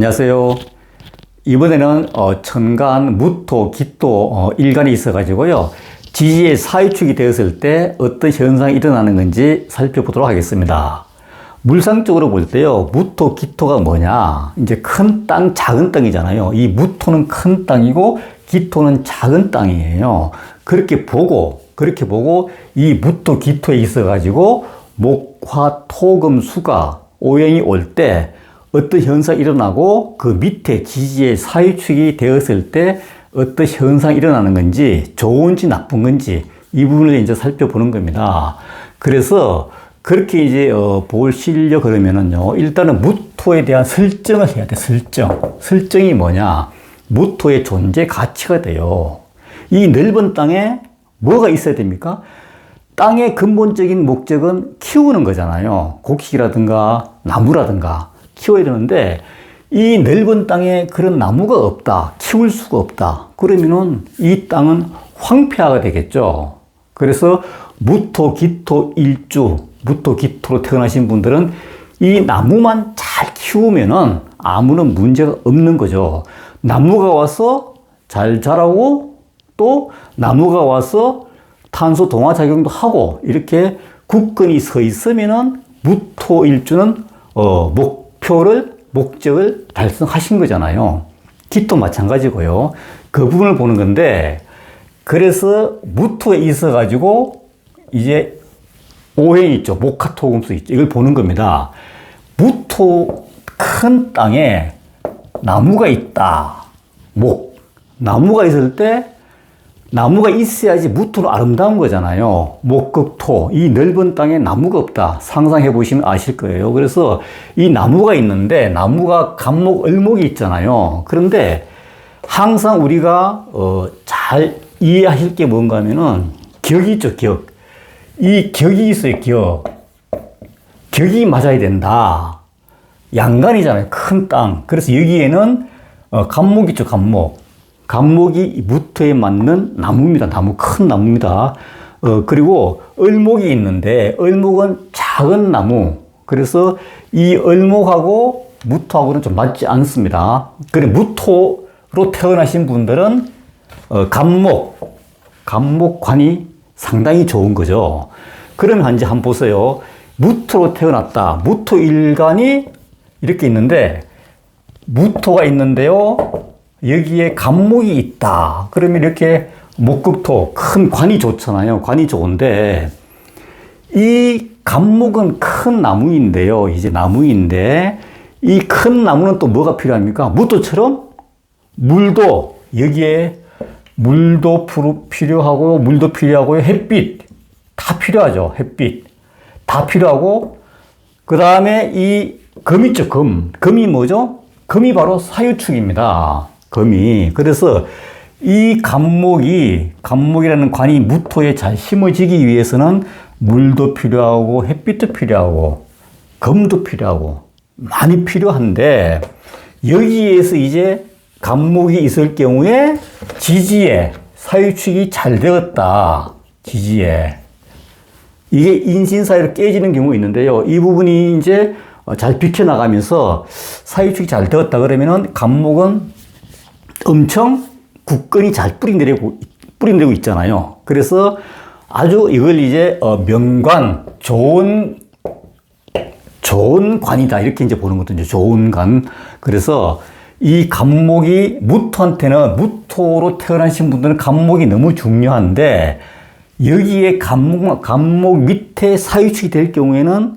안녕하세요. 이번에는 어, 천간, 무토, 기토 어, 일간이 있어가지고요. 지지의 사유축이 되었을 때 어떤 현상이 일어나는 건지 살펴보도록 하겠습니다. 물상적으로 볼 때요, 무토, 기토가 뭐냐? 이제 큰 땅, 작은 땅이잖아요. 이 무토는 큰 땅이고, 기토는 작은 땅이에요. 그렇게 보고, 그렇게 보고, 이 무토, 기토에 있어가지고, 목, 화, 토, 금, 수가, 오행이 올 때, 어떤 현상이 일어나고, 그 밑에 지지의 사유축이 되었을 때, 어떤 현상이 일어나는 건지, 좋은지 나쁜 건지, 이 부분을 이제 살펴보는 겁니다. 그래서, 그렇게 이제 어, 보시려 그러면은요 일단은 무토에 대한 설정을 해야 돼 설정. 설정이 뭐냐? 무토의 존재 가치가 돼요. 이 넓은 땅에 뭐가 있어야 됩니까? 땅의 근본적인 목적은 키우는 거잖아요. 곡식이라든가 나무라든가 키워야 되는데 이 넓은 땅에 그런 나무가 없다 키울 수가 없다 그러면은 이 땅은 황폐화가 되겠죠 그래서 무토 기토 일주 무토 기토로 태어나신 분들은 이 나무만 잘 키우면은 아무런 문제가 없는 거죠. 나무가 와서 잘 자라고 또 나무가 와서 탄소 동화 작용도 하고 이렇게 굳건히 서 있으면은 무토 일주는 어, 목 표를 목적을 달성하신 거잖아요. 기도 마찬가지고요. 그 부분을 보는 건데 그래서 무토에 있어 가지고 이제 오행 있죠. 목화토금수 있죠. 이걸 보는 겁니다. 무토 큰 땅에 나무가 있다. 목. 나무가 있을 때 나무가 있어야지 무토는 아름다운 거잖아요. 목극토. 이 넓은 땅에 나무가 없다. 상상해 보시면 아실 거예요. 그래서 이 나무가 있는데 나무가 감목, 을목이 있잖아요. 그런데 항상 우리가 어, 잘 이해하실 게 뭔가 하면은 격이 있죠, 격. 이 격이 있어요, 격. 격이 맞아야 된다. 양간이잖아요. 큰 땅. 그래서 여기에는 어, 감목 있죠, 감목. 감목이 무토에 맞는 나무입니다. 나무, 큰 나무입니다. 어, 그리고 을목이 있는데, 을목은 작은 나무. 그래서 이 을목하고 무토하고는 좀 맞지 않습니다. 그래, 무토로 태어나신 분들은 어, 감목, 감목관이 상당히 좋은 거죠. 그러면 이제 한번 보세요. 무토로 태어났다. 무토 일간이 이렇게 있는데, 무토가 있는데요. 여기에 간목이 있다. 그러면 이렇게 목극토, 큰 관이 좋잖아요. 관이 좋은데, 이 간목은 큰 나무인데요. 이제 나무인데, 이 큰 나무는 또 뭐가 필요합니까? 무토처럼 물도 여기에 물도 필요하고, 물도 필요하고, 햇빛 다 필요하죠. 햇빛 다 필요하고, 그 다음에 이금 있죠. 금. 금이 뭐죠? 금이 바로 사유축입니다. 금이. 그래서 이 감목이, 감목이라는 관이 무토에 잘 심어지기 위해서는 물도 필요하고, 햇빛도 필요하고, 금도 필요하고, 많이 필요한데, 여기에서 이제 감목이 있을 경우에 지지에 사유축이 잘 되었다. 지지에. 이게 인신사유로 깨지는 경우 있는데요. 이 부분이 이제 잘 비켜나가면서 사유축이 잘 되었다 그러면은 감목은 엄청 굳건히 잘 뿌리내리고, 뿌리내리고 있잖아요. 그래서 아주 이걸 이제 어, 명관, 좋은, 좋은 관이다. 이렇게 이제 보는 것도 이제 좋은 관. 그래서 이 감목이 무토한테는 무토로 태어나신 분들은 감목이 너무 중요한데 여기에 감목, 감목 밑에 사유축이 될 경우에는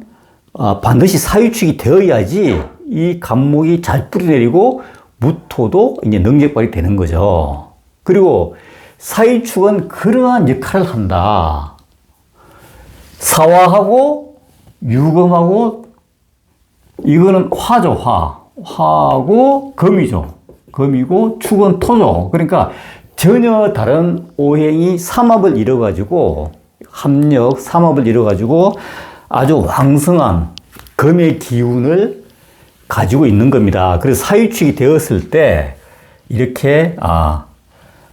아, 반드시 사유축이 되어야지 이 감목이 잘 뿌리내리고 무토도 이제 능력발이 되는 거죠. 그리고 사유축은 그러한 역할을 한다. 사화하고 유금하고 이거는 화죠, 화. 화고 금이죠. 금이고 축은 토죠. 그러니까 전혀 다른 오행이 삼합을 이뤄가지고 합력, 삼합을 이뤄가지고 아주 왕성한 금의 기운을 가지고 있는 겁니다. 그래서 사유축이 되었을 때 이렇게 아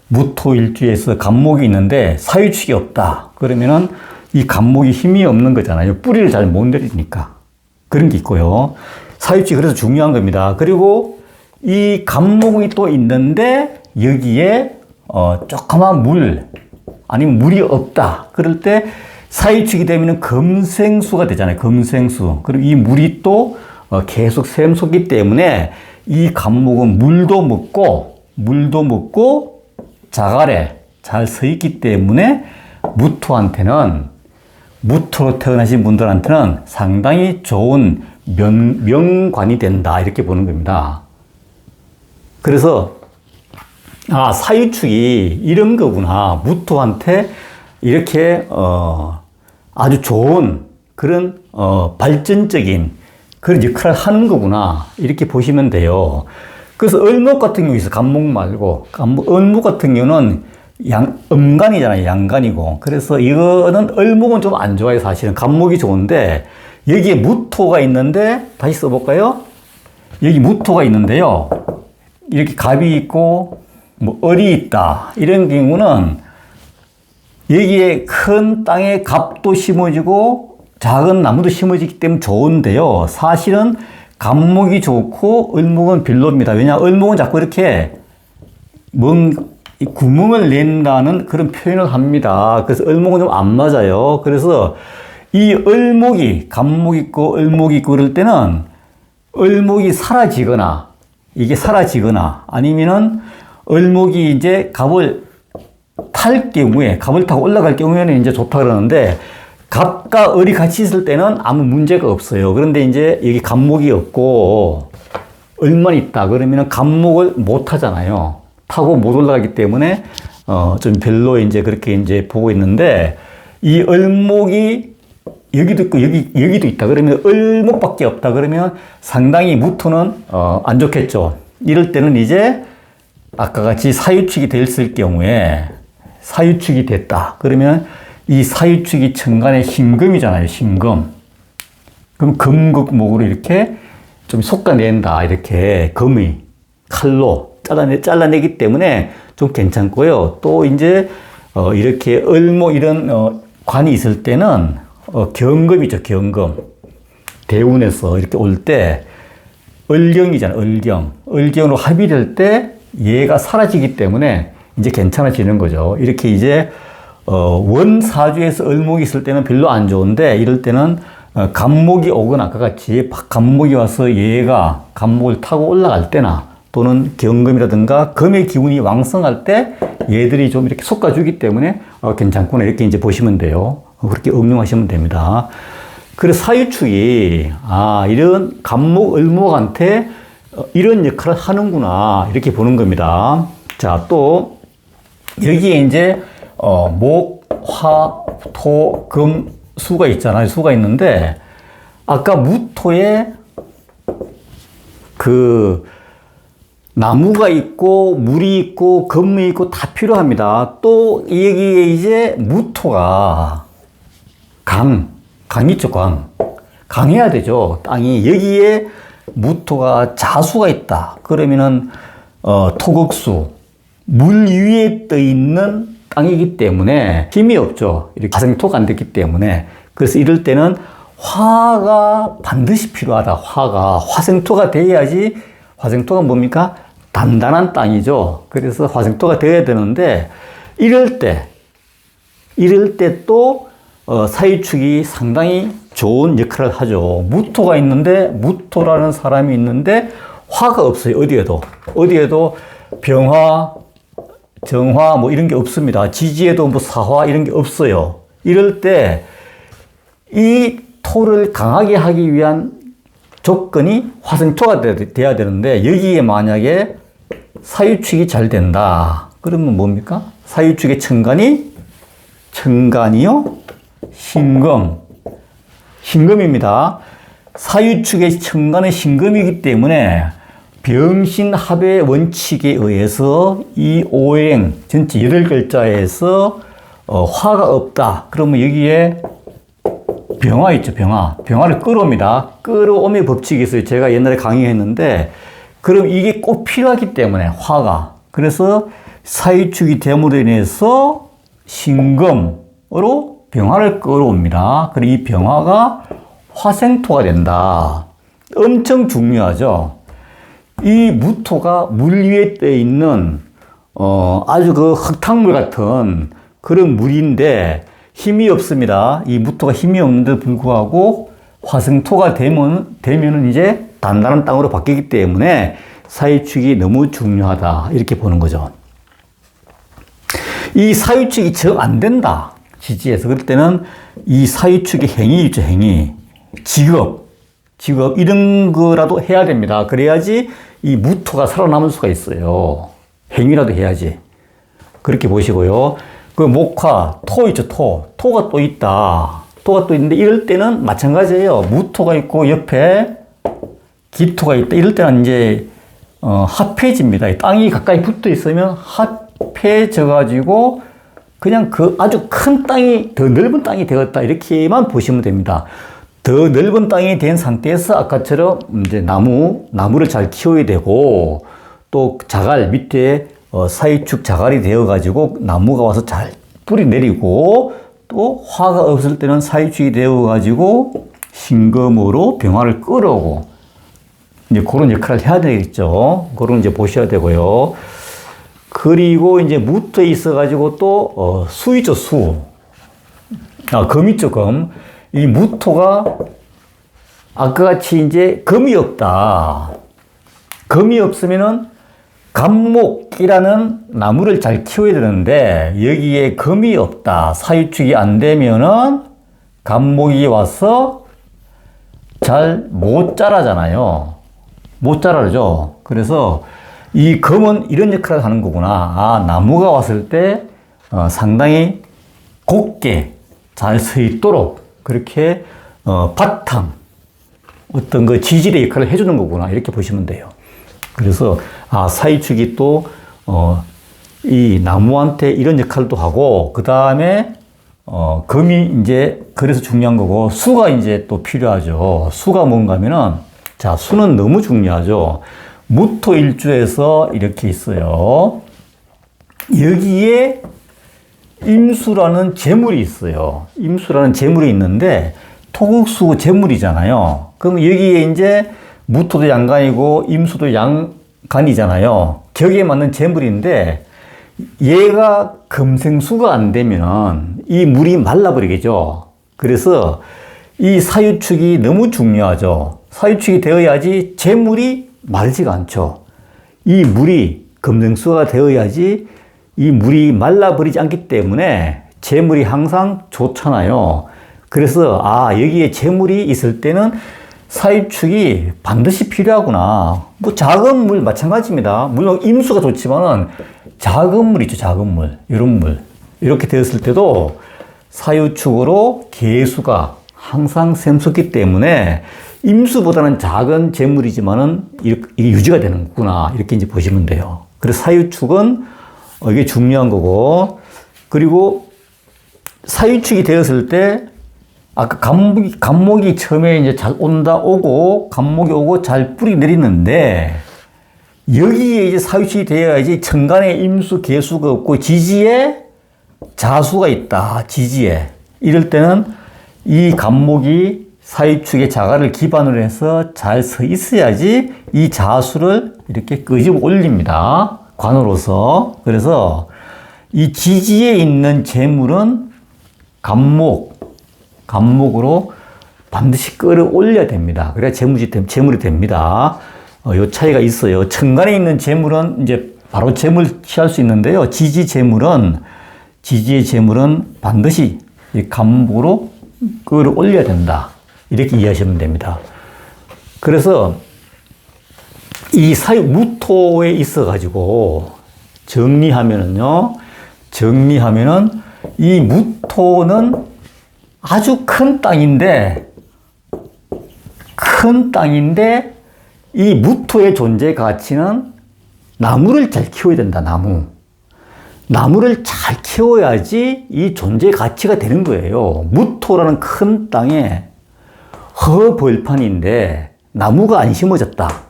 무토일주에서 간목이 있는데 사유축이 없다. 그러면은 이 간목이 힘이 없는 거잖아요. 뿌리를 잘 못 내리니까 그런 게 있고요. 사유축이 그래서 중요한 겁니다. 그리고 이 감목이 또 있는데 여기에 어, 조그만 물 아니면 물이 없다. 그럴 때 사유축이 되면 금생수가 되잖아요. 금생수. 그리고 이 물이 또 어, 계속 샘솟기 때문에 이 감목은 물도 먹고 물도 먹고 자갈에 잘 서 있기 때문에 무토한테는 무토로 태어나신 분들한테는 상당히 좋은 명, 명관이 된다 이렇게 보는 겁니다. 그래서 아 사유축이 이런 거구나 무토한테 이렇게 어, 아주 좋은 그런 어, 발전적인 그런 역할을 하는 거구나 이렇게 보시면 돼요. 그래서 을목 같은 경우 있어 간목 말고 간목, 을목 같은 경우는 양, 음간이잖아요. 양간이고. 그래서 이거는 을목은 좀 안 좋아요. 사실은 간목이 좋은데 여기에 무토가 있는데 다시 써볼까요? 여기 무토가 있는데요. 이렇게 갑이 있고 뭐 을이 있다. 이런 경우는 여기에 큰 땅에 갑도 심어지고 작은 나무도 심어지기 때문에 좋은데요. 사실은 갑목이 좋고 을목은 별로입니다. 왜냐 을목은 자꾸 이렇게 뭔 구멍을 낸다는 그런 표현을 합니다. 그래서 을목은 좀 안 맞아요. 그래서 이 을목이 갑목 있고 을목 있고 그럴 때는 을목이 사라지거나 이게 사라지거나 아니면은 을목이 이제 갑을 탈 경우에 갑을 타고 올라갈 경우에는 이제 좋다 그러는데 갑과 을이 같이 있을 때는 아무 문제가 없어요. 그런데 이제 여기 갑목이 없고 을만 있다 그러면은 갑목을 못 하잖아요. 타고 못 올라가기 때문에 어 좀 별로 이제 그렇게 이제 보고 있는데 이 을목이 여기도 있고 여기 여기도 있다 그러면 을목밖에 없다 그러면 상당히 무토는 어 안 좋겠죠. 이럴 때는 이제 아까 같이 사유축이 됐을 경우에 사유축이 됐다. 그러면 이 사유축이 천간의 신금이잖아요. 신금. 그럼 금극목으로 이렇게 좀 솎아낸다. 이렇게 금이 칼로 잘라내, 잘라내기 때문에 좀 괜찮고요. 또 이제 어, 이렇게 을목 이런 어, 관이 있을 때는 어, 경금이죠. 경금. 대운에서 이렇게 올 때 을경이잖아요. 을경. 을경으로 합의될 때 얘가 사라지기 때문에 이제 괜찮아지는 거죠. 이렇게 이제 어, 원사주에서 을목이 있을 때는 별로 안 좋은데 이럴 때는 어, 간목이 오거나 아까 같이 간목이 와서 얘가 간목을 타고 올라갈 때나 또는 경금이라든가 금의 기운이 왕성할 때 얘들이 좀 이렇게 솎아주기 때문에 어, 괜찮구나 이렇게 이제 보시면 돼요. 어, 그렇게 응용하시면 됩니다. 그래서 사유축이 아 이런 간목 을목한테 어, 이런 역할을 하는구나 이렇게 보는 겁니다. 자 또 여기에 이제 어, 목, 화, 토, 금, 수가 있잖아요. 수가 있는데 아까 무토에 그 나무가 있고 물이 있고 금이 있고 다 필요합니다. 또 여기에 이제 무토가 강, 강 있죠, 강. 강해야 되죠. 땅이 여기에 무토가 자수가 있다. 그러면은 어, 토극수 물 위에 떠 있는 땅이기 때문에 힘이 없죠. 이렇게 화생토가 안 됐기 때문에 그래서 이럴 때는 화가 반드시 필요하다. 화가 화생토가 돼야지 화생토가 뭡니까? 단단한 땅이죠. 그래서 화생토가 돼야 되는데 이럴 때 이럴 때또 어, 사유축이 상당히 좋은 역할을 하죠. 무토가 있는데 무토라는 사람이 있는데 화가 없어요. 어디에도 어디에도 병화, 정화 뭐 이런 게 없습니다. 지지에도 뭐 사화 이런 게 없어요. 이럴 때 이 토를 강하게 하기 위한 조건이 화생토가 돼야 되는데 여기에 만약에 사유축이 잘 된다. 그러면 뭡니까? 사유축의 천간이 천간이요? 신금. 신금입니다. 사유축의 천간은 신금이기 때문에 병신합의 원칙에 의해서 이 오행 전체 여덟 글자에서 어, 화가 없다. 그러면 여기에 병화 있죠, 병화. 병화를 끌어옵니다. 끌어오의 법칙이 있어요. 제가 옛날에 강의했는데, 그럼 이게 꼭 필요하기 때문에, 화가. 그래서 사유축이 됨으로 인해서 신금으로 병화를 끌어옵니다. 그리고 이 병화가 화생토가 된다. 엄청 중요하죠. 이 무토가 물 위에 떠 있는 어, 아주 그 흙탕물 같은 그런 물인데 힘이 없습니다. 이 무토가 힘이 없는데 불구하고 화성토가 되면, 되면은 이제 단단한 땅으로 바뀌기 때문에 사유축이 너무 중요하다. 이렇게 보는 거죠. 이 사유축이 정 안 된다. 지지에서. 그럴 때는 이 사유축의 행위 있죠, 행위. 직업, 직업, 이런 거라도 해야 됩니다. 그래야지 이 무토가 살아남을 수가 있어요. 행위라도 해야지. 그렇게 보시고요. 그 목화, 토 있죠, 토. 토가 또 있다. 토가 또 있는데 이럴 때는 마찬가지예요. 무토가 있고 옆에 기토가 있다. 이럴 때는 이제 어, 합해집니다. 땅이 가까이 붙어 있으면 합해져 가지고 그냥 그 아주 큰 땅이 더 넓은 땅이 되었다. 이렇게만 보시면 됩니다. 더 넓은 땅이 된 상태에서 아까처럼 이제 나무, 나무를 잘 키워야 되고 또 자갈 밑에 어, 사이축 자갈이 되어 가지고 나무가 와서 잘 뿌리 내리고 또 화가 없을 때는 사이축이 되어 가지고 신금으로 병화를 끌어오고 이제 그런 역할을 해야 되겠죠. 그런 이제 보셔야 되고요. 그리고 이제 무토 있어가지고 또 어, 수이죠 수. 아, 금 있죠 금. 이 무토가 아까 같이 이제 금이 없다. 금이 없으면은 감목이라는 나무를 잘 키워야 되는데 여기에 금이 없다. 사유축이 안 되면은 감목이 와서 잘 못 자라잖아요. 못 자라죠. 그래서 이 금은 이런 역할을 하는 거구나. 아, 나무가 왔을 때 어, 상당히 곱게 잘 서 있도록 그렇게 어, 바탕 어떤 그 지질의 역할을 해주는 거구나 이렇게 보시면 돼요. 그래서 아 사이축이 또 어, 이 나무한테 이런 역할도 하고 그 다음에 어, 금이 이제 그래서 중요한 거고 수가 이제 또 필요하죠. 수가 뭔가면은 자 수는 너무 중요하죠. 무토일주에서 이렇게 있어요. 여기에 임수라는 재물이 있어요. 임수라는 재물이 있는데 토국수 재물이잖아요. 그럼 여기에 이제 무토도 양간이고 임수도 양간이잖아요. 격에 맞는 재물인데 얘가 금생수가 안 되면 이 물이 말라버리겠죠. 그래서 이 사유축이 너무 중요하죠. 사유축이 되어야지 재물이 마르지가 않죠. 이 물이 금생수가 되어야지 이 물이 말라버리지 않기 때문에 재물이 항상 좋잖아요. 그래서 아 여기에 재물이 있을 때는 사입축이 반드시 필요하구나. 뭐 작은 물 마찬가지입니다. 물론 임수가 좋지만은 작은 물 있죠, 작은 물. 이런 물. 이렇게 되었을 때도 사유축으로 개수가 항상 샘솟기 때문에 임수보다는 작은 재물이지만은 이게 유지가 되는구나. 이렇게 이제 보시면 돼요. 그래서 사유축은 이게 중요한 거고, 그리고 사유축이 되었을 때 아까 감목이, 감목이 처음에 이제 잘 온다 오고, 감목이 오고 잘 뿌리 내리는데, 여기에 이제 사유축이 되어야지 천간에 임수, 개수가 없고, 지지에 자수가 있다. 지지에. 이럴 때는 이 감목이 사유축의 자가를 기반으로 해서 잘 서 있어야지 이 자수를 이렇게 끄집어 올립니다. 관으로서. 그래서 이 지지에 있는 재물은 감목, 감목으로 반드시 끌어올려야 됩니다. 그래야 재물이, 재물이 됩니다. 어, 요 차이가 있어요. 천간에 있는 재물은 이제 바로 재물 취할 수 있는데요. 지지 재물은, 지지의 재물은 반드시 이 감목으로 끌어올려야 된다. 이렇게 이해하시면 됩니다. 그래서 이 사유 무토에 있어 가지고 정리하면은요, 정리하면은 이 무토는 아주 큰 땅인데, 큰 땅인데, 이 무토의 존재 가치는 나무를 잘 키워야 된다, 나무. 나무를 잘 키워야지 이 존재 가치가 되는 거예요. 무토라는 큰 땅에 허벌판인데 나무가 안 심어졌다.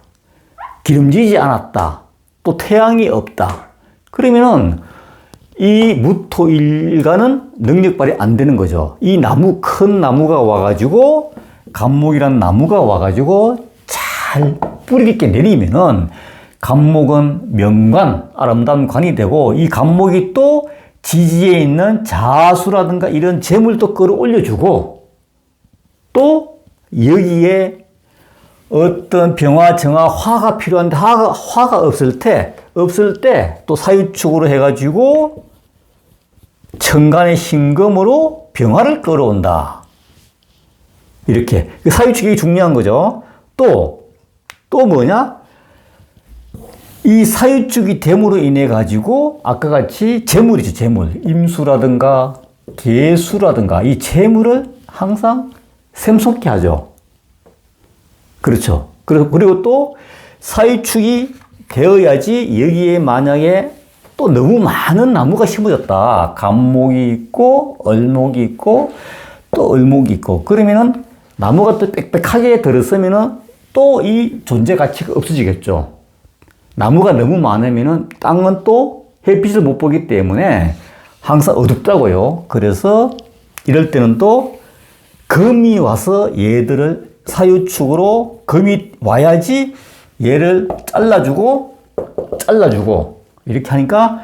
기름지지 않았다. 또 태양이 없다. 그러면은 이 무토 일가는 능력 발휘 안 되는 거죠. 이 나무, 큰 나무가 와가지고, 감목이란 나무가 와가지고 잘잘 뿌리 있게 내리면은 감목은 명관, 아름다운 관이 되고 이 감목이 또 지지에 있는 자수라든가 이런 재물도 끌어올려주고 또 여기에 어떤 병화, 정화, 화가 필요한데 화가, 화가 없을 때, 없을 때 또 사유축으로 해가지고 천간의 신금으로 병화를 끌어온다. 이렇게. 그 사유축이 중요한 거죠. 또, 또 뭐냐? 이 사유축이 됨으로 인해 가지고 아까 같이 재물이죠, 재물. 임수라든가 개수라든가 이 재물을 항상 샘솟게 하죠. 그렇죠. 그리고 또 사유축이 되어야지 여기에 만약에 또 너무 많은 나무가 심어졌다. 감목이 있고, 얼목이 있고, 또 얼목이 있고. 그러면은 나무가 또 빽빽하게 들었으면은 또 이 존재 가치가 없어지겠죠. 나무가 너무 많으면은 땅은 또 햇빛을 못 보기 때문에 항상 어둡다고요. 그래서 이럴 때는 또 금이 와서 얘들을 사유축으로 금이 와야지 얘를 잘라주고 잘라주고 이렇게 하니까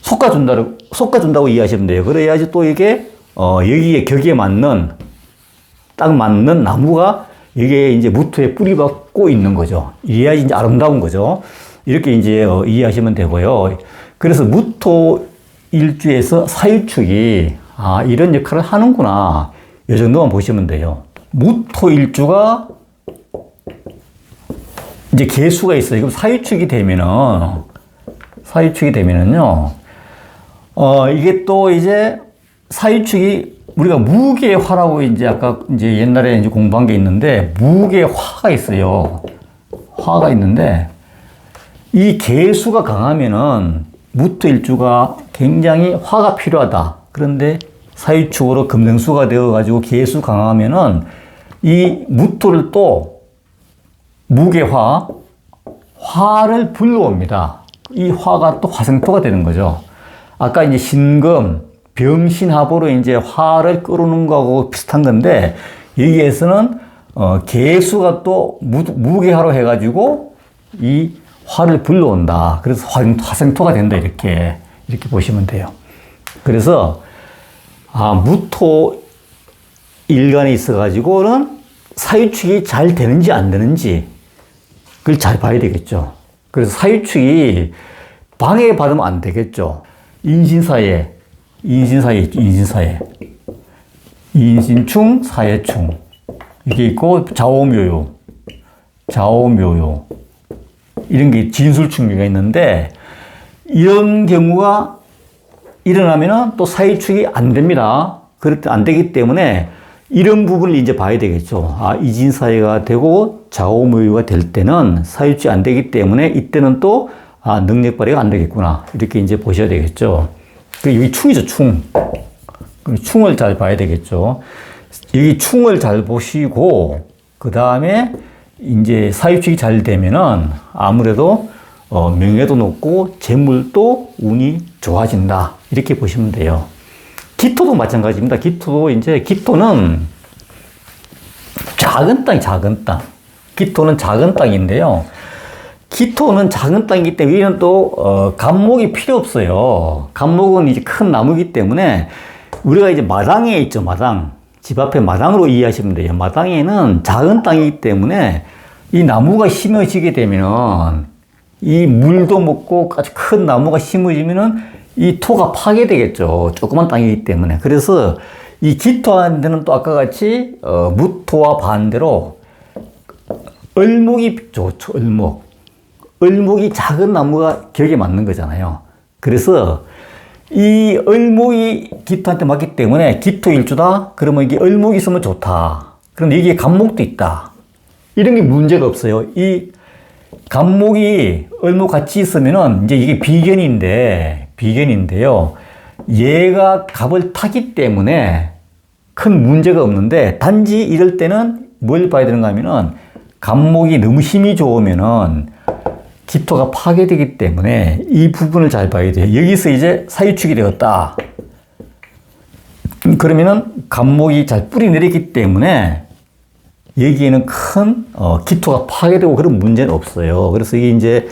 솎아준다고 솎아준다고 이해하시면 돼요. 그래야지 또 이게 어 여기에 격에 맞는 딱 맞는 나무가 이게 이제 무토에 뿌리 박고 있는 거죠. 이래야지 이제 아름다운 거죠. 이렇게 이제 어, 이해하시면 되고요. 그래서 무토 일주에서 사유축이 아 이런 역할을 하는구나. 이 정도만 보시면 돼요. 무토 일주가 이제 개수가 있어요. 그럼 사유축이 되면은 사유축이 되면은요. 어 이게 또 이제 사유축이 우리가 무게화라고 이제 아까 이제 옛날에 이제 공부한 게 있는데 무게화가 있어요. 화가 있는데 이 개수가 강하면은 무토일주가 굉장히 화가 필요하다. 그런데 사유축으로 금생수가 되어 가지고 개수 강하면은 이 무토를 또 무게화, 화를 불러옵니다. 이 화가 또 화생토가 되는 거죠. 아까 이제 신금, 병신합으로 이제 화를 끌어오는 거하고 비슷한 건데, 여기에서는 어, 개수가 또 무, 무게화로 해가지고 이 화를 불러온다. 그래서 화생토가 된다. 이렇게, 이렇게 보시면 돼요. 그래서, 아, 무토 일간에 있어가지고는 사유축이 잘 되는지 안 되는지, 그걸 잘 봐야 되겠죠. 그래서 사유축이 방해받으면 안 되겠죠. 인신사에, 인신사에 인신사에. 인신충, 사예충. 이게 있고, 좌오묘요. 좌오묘요. 이런 게 진술충류가 있는데 이런 경우가 일어나면은 또 사유축이 안 됩니다. 때안 되기 때문에 이런 부분을 이제 봐야 되겠죠. 아, 이진 사회가 되고 좌우무유가 될 때는 사유축이 안 되기 때문에 이때는 또 아, 능력 발휘가 안 되겠구나. 이렇게 이제 보셔야 되겠죠. 그 여기 충이죠, 충. 충을 잘 봐야 되겠죠. 여기 충을 잘 보시고, 그 다음에 이제 사유축이 잘 되면은 아무래도 어, 명예도 높고 재물도 운이 좋아진다. 이렇게 보시면 돼요. 기토도 마찬가지입니다. 기토도 이제 기토는 작은 땅이 작은 땅. 기토는 작은 땅인데요. 기토는 작은 땅이기 때문에 이는 또 어, 감목이 필요 없어요. 감목은 이제 큰 나무이기 때문에 우리가 이제 마당에 있죠, 마당. 집 앞에 마당으로 이해하시면 돼요. 마당에는 작은 땅이기 때문에 이 나무가 심어지게 되면 이 물도 먹고 아주 큰 나무가 심어지면은 이 토가 파괴되겠죠. 조그만 땅이기 때문에. 그래서 이 기토한테는 또 아까 같이 어, 무토와 반대로 얼목이 좋죠. 얼목. 얼목이 작은 나무가 격에 맞는 거잖아요. 그래서 이 얼목이 기토한테 맞기 때문에 기토 일주다? 그러면 이게 얼목이 있으면 좋다. 그런데 이게 간목도 있다. 이런 게 문제가 없어요. 이 간목이 얼목 같이 있으면은 이제 이게 비견인데, 비견인데요. 얘가 갑을 타기 때문에 큰 문제가 없는데 단지 이럴 때는 뭘 봐야 되는가 하면은 간목이 너무 힘이 좋으면은 기토가 파괴되기 때문에 이 부분을 잘 봐야 돼요. 여기서 이제 사유축이 되었다. 그러면은 감목이 잘 뿌리 내리기 때문에 여기에는 큰 어, 기토가 파괴되고 그런 문제는 없어요. 그래서 이게 이제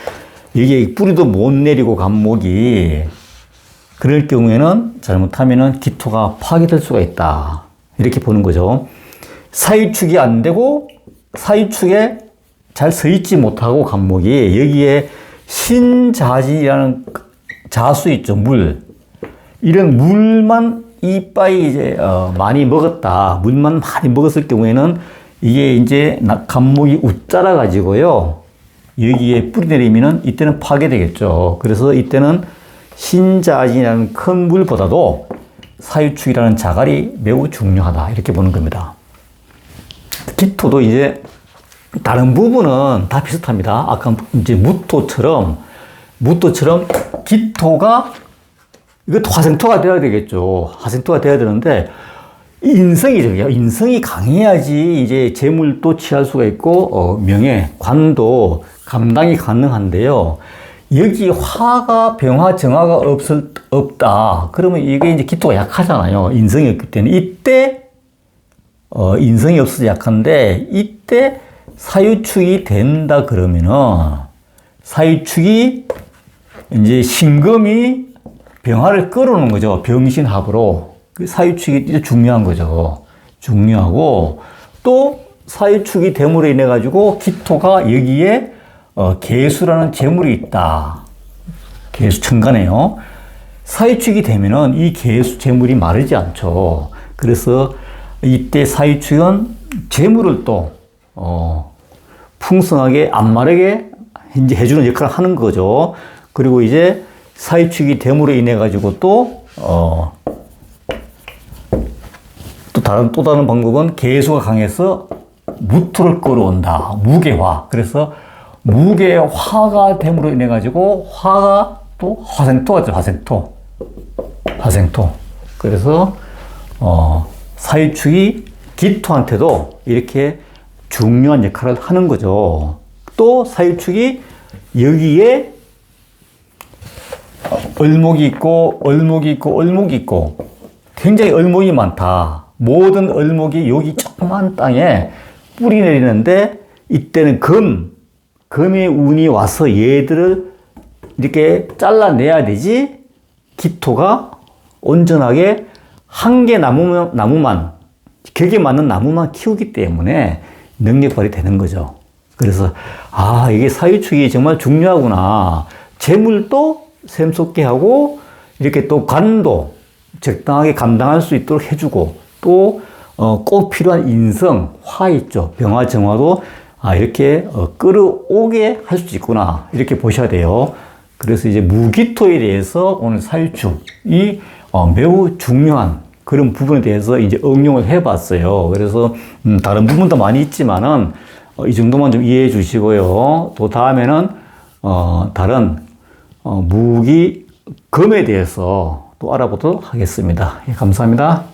이게 뿌리도 못 내리고 감목이 그럴 경우에는 잘못하면은 기토가 파괴될 수가 있다. 이렇게 보는 거죠. 사유축이 안 되고 사유축에 잘 서 있지 못하고 감목이 여기에 신자진이라는 자수 있죠 물 이런 물만 이빨이 이제 어, 많이 먹었다 물만 많이 먹었을 경우에는 이게 이제 나- 감목이 웃자라 가지고요 여기에 뿌리 내리면은 이때는 파괴되겠죠 그래서 이때는 신자진이라는 큰 물보다도 사유축이라는 자갈이 매우 중요하다 이렇게 보는 겁니다. 기토도 이제 다른 부분은 다 비슷합니다. 아까 이제 무토처럼 무토처럼 기토가 이것도 화생토가 되어야 되겠죠. 화생토가 되어야 되는데 인성이죠. 인성이 강해야지 이제 재물도 취할 수가 있고 어, 명예, 관도 감당이 가능한데요. 여기 화가 병화 정화가 없을 없다. 그러면 이게 이제 기토가 약하잖아요. 인성이 없기 때문에 이때 어, 인성이 없어서 약한데 이때 사유축이 된다 그러면은 사유축이 이제 신금이 병화를 끌어오는 거죠. 병신합으로. 그 사유축이 이제 중요한 거죠. 중요하고 또 사유축이 됨으로 인해 가지고 기토가 여기에 어, 개수라는 재물이 있다. 개수 천간에요. 사유축이 되면은 이 개수 재물이 마르지 않죠. 그래서 이때 사유축은 재물을 또 어, 풍성하게 안 마르게 이제 해주는 역할을 하는 거죠. 그리고 이제 사유축이 됨으로 인해 가지고 또 어, 또 다른 또 다른 방법은 개수가 강해서 무토를 끌어온다. 무게화. 그래서 무게화가 됨으로 인해 가지고 화가 또 화생토가 죠 화생토. 화생토. 그래서 어, 사유축이 기토한테도 이렇게 중요한 역할을 하는 거죠. 또 사유축이 여기에 얼목이 있고 얼목이 있고 얼목이 있고 굉장히 얼목이 많다. 모든 얼목이 여기 조그만 땅에 뿌리 내리는데 이때는 금, 금의 운이 와서 얘들을 이렇게 잘라내야 되지 기토가 온전하게 한 개 나무만, 나무만 격에 맞는 나무만 키우기 때문에 능력 발휘 되는 거죠. 그래서 아 이게 사유축이 정말 중요하구나. 재물도 샘솟게 하고 이렇게 또 관도 적당하게 감당할 수 있도록 해주고 또 어, 꼭 필요한 인성, 화 있죠. 병화, 정화도 아, 이렇게 어, 끌어오게 할 수 있구나. 이렇게 보셔야 돼요. 그래서 이제 무기토에 대해서 오늘 사유축이 어, 매우 중요한 그런 부분에 대해서 이제 응용을 해 봤어요. 그래서 음, 다른 부분도 많이 있지만은 어, 이 정도만 좀 이해해 주시고요. 또 다음에는 어, 다른 어, 무기 금에 대해서 또 알아보도록 하겠습니다. 예, 감사합니다.